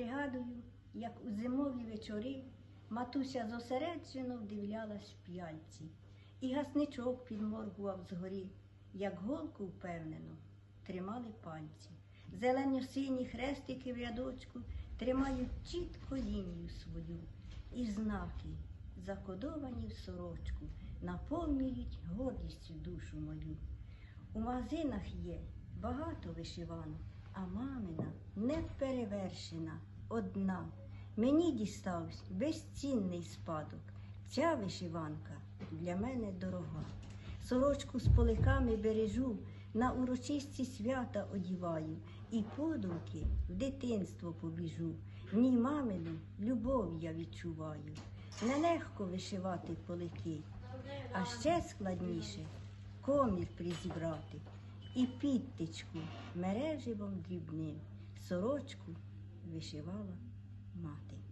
пригадую, як у зимові вечори матуся зосереджено вдивлялась в п'яльці, і гасничок підморгував згорі, як голку впевнено тримали пальці. Зелено-сині хрестики в рядочку тримають чітко лінію свою, і знаки, закодовані в сорочку, наповнюють гордістю душу мою. У магазинах є багато вишиванок, а мамина неперевершена, одна. Мені дістався безцінний спадок. Ця вишиванка для мене дорога. Сорочку з поликами бережу, на урочисті свята одіваю, і подумки в дитинство побіжу. В ній мамину любов я відчуваю. Нелегко вишивати полики, а ще складніше комір призібрати і підтичку мереживом дрібним. Сорочку vestivola, matem.